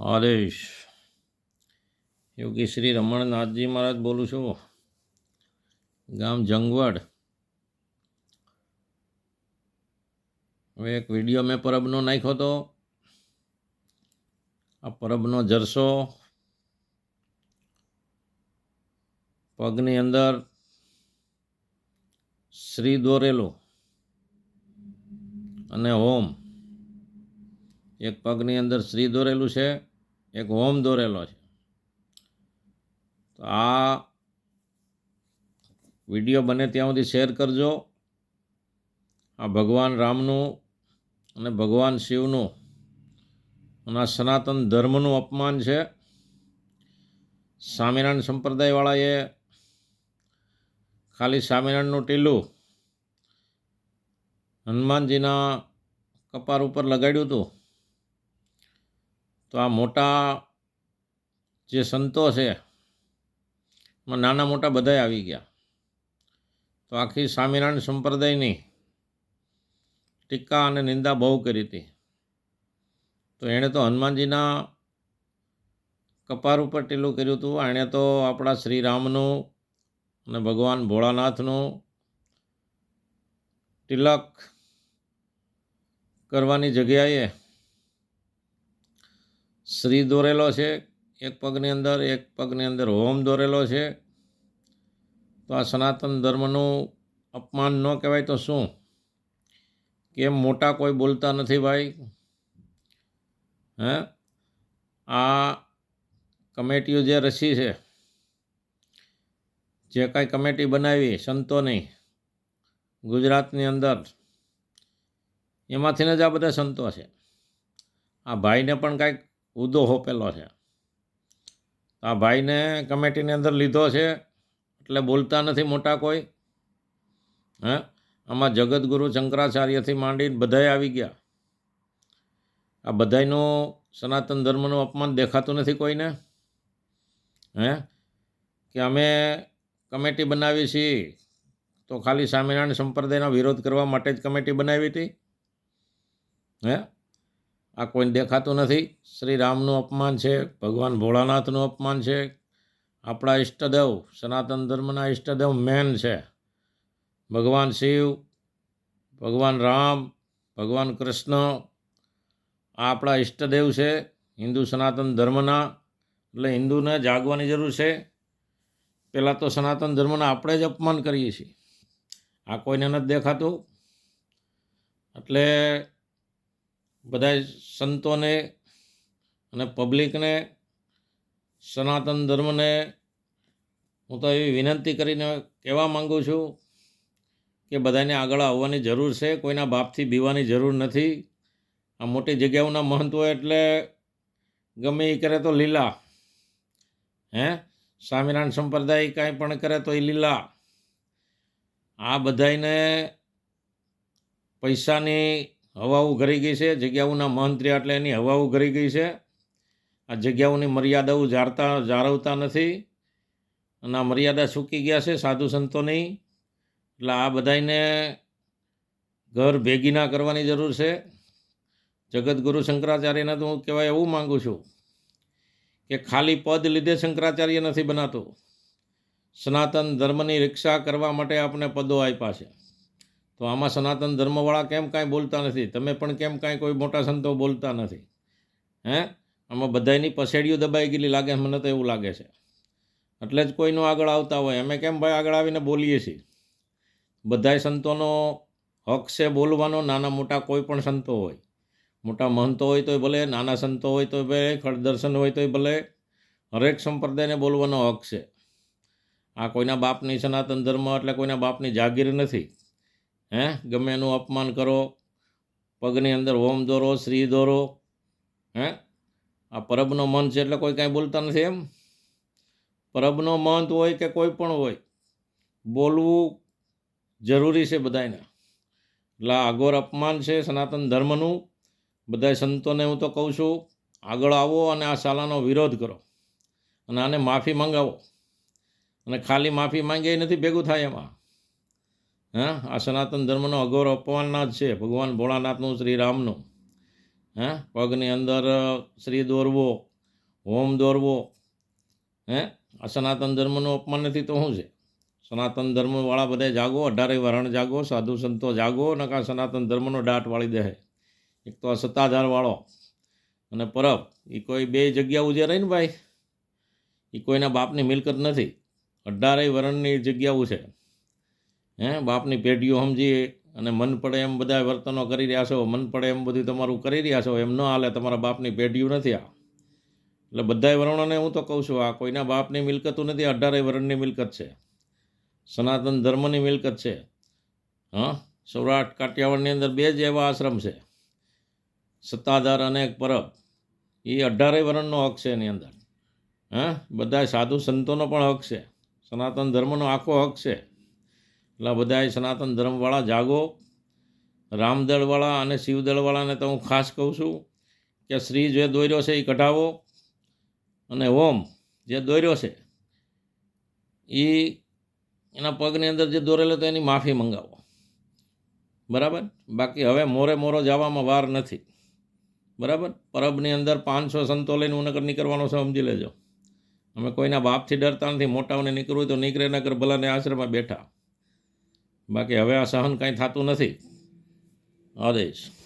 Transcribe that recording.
હરેશ યોગી શ્રી રમણનાથજી મહારાજ બોલું છું. ગામ જંગવડ. હવે એક વીડિયો મેં પરબનો નાખ્યો હતો આ પરબનો જરસો. પગની અંદર શ્રી દોરેલો. અને હોમ એક પગની અંદર શ્રી દોરેલું છે, એક હોમ દોરેલો છે. તો આ વીડિયો બને ત્યાં સુધી શેર કરજો. આ ભગવાન રામનું અને ભગવાન શિવનું અને આ સનાતન ધર્મનું અપમાન છે. સ્વામિનારાયણ સંપ્રદાયવાળાએ ખાલી સ્વામિનારાયણનું ટીલું હનુમાનજીના કપાર ઉપર લગાડ્યું હતું. તો આ મોટા જે સંતો છે, એમાં નાના મોટા બધાય આવી ગયા. તો આખી સ્વામિનારાયણ સંપ્રદાયની ટીકા અને નિંદા બહુ કરી હતી. તો એણે તો હનુમાનજીના કપાર ઉપર ટીલું કર્યું હતું. એણે તો આપણા શ્રીરામનું અને ભગવાન ભોળાનાથનું તિલક કરવાની જગ્યાએ શ્રી દોરેલો છે, એક પગની અંદર, એક પગની અંદર હોમ દોરેલો છે. તો આ સનાતન ધર્મનું અપમાન ન કહેવાય તો શું? કેમ મોટા કોઈ બોલતા નથી ભાઈ? હે? આ કમેટીઓ જે રસી છે, જે કાંઈ કમેટી બનાવી સંતોની ગુજરાતની અંદર એમાંથીને જ આ બધા સંતો છે. આ ભાઈને પણ કાંઈક ઉદો હોપેલો છે. આ ભાઈને કમેટીની અંદર લીધો છે, એટલે બોલતા નથી મોટા કોઈ. હે? આમાં જગતગુરુ શંકરાચાર્યથી માંડીને બધાય આવી ગયા. આ બધાયનું સનાતન ધર્મનું અપમાન દેખાતું નથી કોઈને. હે? કે અમે કમેટી બનાવી છીએ, તો ખાલી સ્વામિનારાયણ સંપ્રદાયનો વિરોધ કરવા માટે જ કમેટી બનાવી હતી. હે? આ કોઈને દેખાતું નથી. શ્રી રામનું અપમાન છે, ભગવાન ભોળાનાથનું અપમાન છે. આપણા ઈષ્ટદેવ, સનાતન ધર્મના ઈષ્ટદેવ મેન છે. ભગવાન શિવ, ભગવાન રામ, ભગવાન કૃષ્ણ, આ આપણા ઈષ્ટદેવ છે, હિન્દુ સનાતન ધર્મના. એટલે હિન્દુને જાગવાની જરૂર છે. પહેલાં તો સનાતન ધર્મના આપણે જ અપમાન કરીએ છીએ. આ કોઈને નથી દેખાતું. એટલે બધા સંતોને અને પબ્લિકને સનાતન ધર્મને હું તો એવી વિનંતી કરીને કહેવા માગું છું કે બધાને આગળ આવવાની જરૂર છે. કોઈના બાપથી બીવાની જરૂર નથી. આ મોટી જગ્યાઓના મહંત એટલે ગમે એ કરે તો લીલા. હે? સ્વામિનારાયણ સંપ્રદાય કાંઈ પણ કરે તો એ લીલા. આ બધાને પૈસાની હવાઓ ઘરી ગઈ છે, જગ્યાઓના મંત્રી એટલે એની હવાઓ ઘરી ગઈ છે. આ જગ્યાઓની મર્યાદાઓ જાળતા જાળવતા નથી. અને આ મર્યાદા સૂકી ગયા છે સાધુ સંતોની. એટલે આ બધાને ઘર ભેગી ના કરવાની જરૂર છે. જગતગુરુ શંકરાચાર્યને તો હું કહેવાય એવું માગું છું કે ખાલી પદ લીધે શંકરાચાર્ય નથી બનાતો. સનાતન ધર્મની રક્ષા કરવા માટે આપણે પદો આપ્યા છે. તો આમાં સનાતન ધર્મવાળા કેમ કાંઈ બોલતા નથી? તમે પણ કેમ કાંઈ કોઈ મોટા સંતો બોલતા નથી? હે? આમાં બધાની પસેડીઓ દબાઈ ગયેલી લાગે મને તો એવું લાગે છે. એટલે જ કોઈનું આગળ આવતા હોય. અમે કેમ ભાઈ આગળ આવીને બોલીએ છીએ? બધાય સંતોનો હક છે બોલવાનો, નાના મોટા કોઈ પણ સંતો હોય. મોટા મહંતો હોય તોય ભલે, નાના સંતો હોય તોય ભલે, ખડદર્શન હોય તોય ભલે, હરેક સંપ્રદાયને બોલવાનો હક છે. આ કોઈના બાપની સનાતન ધર્મ એટલે કોઈના બાપની જાગીર નથી. હે? ગમે એનું અપમાન કરો, પગની અંદર હોમ દોરો શ્રી દોરો, હે? આ પરબનો મન છે એટલે કોઈ કાંઈ બોલતા નથી એમ. પરબનો મંત હોય કે કોઈ પણ હોય, બોલવું જરૂરી છે બધાને એટલે આગોર અપમાન છે સનાતન ધર્મનું. બધા સંતોને હું તો કહું છું, આગળ આવો અને આ શાલાનો વિરોધ કરો. અને આને માફી મંગાવો. અને ખાલી માફી માંગે એ નથી, ભેગું થાય એમાં. હા? આ સનાતન ધર્મનો અઘોર અપમાનના જ છે. ભગવાન ભોળાનાથનું શ્રી રામનું હા? પગની અંદર શ્રી દોરવો, હોમ દોરવો. હે? આ સનાતન ધર્મનું અપમાન નથી તો શું છે? સનાતન ધર્મવાળા બધા જાગો, અઢારે વરણ જાગો, સાધુ સંતો જાગો નકા સનાતન ધર્મનો ડાટ વાળી દે. એક તો આ સત્તાધારવાળો અને પરબ એ કોઈ બે જગ્યાઓ જે રહી ને ભાઈ? એ કોઈના બાપની મિલકત નથી. અઢારેય વરણની જગ્યાઓ છે હે? બાપની પેઢીઓ સમજીએ અને મન પડે એમ બધા વર્તનો કરી રહ્યા છો, મન પડે એમ બધું તમારું કરી રહ્યા છો, એમ ન હાલે, તમારા બાપની પેઢીઓ નથી આ. એટલે બધાય વર્ણોને હું તો કહું છું, આ કોઈના બાપની મિલકતું નથી અઢારે વર્ણની મિલકત છે. સનાતન ધર્મની મિલકત છે. હા? સૌરાષ્ટ્ર કાઠિયાવાડની અંદર બે જ એવા આશ્રમ છે. સત્તાધાર અને એક પરબ. એ અઢારે વર્ણનો હક છે એની અંદર. હા? બધા સાધુ સંતોનો પણ હક છે. સનાતન ધર્મનો આખો હક છે. એટલે બધાએ સનાતન ધર્મવાળા જાગો. રામદળવાળા અને શિવદળવાળાને તો હું ખાસ કહું છું કે શ્રી જે દોર્યો છે એ કઢાવો. અને ઓમ જે દોર્યો છે એ એના પગની અંદર જે દોરેલો તો એની માફી મંગાવો. બરાબર? બાકી હવે મોરે મોરો જવામાં વાર નથી. બરાબર? પરબની અંદર પાંચસો સંતો લઈને હું નગર નીકળવાનો છે, સમજી લેજો. અમે કોઈના બાપથી ડરતા નથી, મોટાઓને નીકળવું તો નીકળે નગર ભલાને આશ્રમમાં બેઠા. બાકી હવે આ સહન કાંઈ થતું નથી. આદેશ.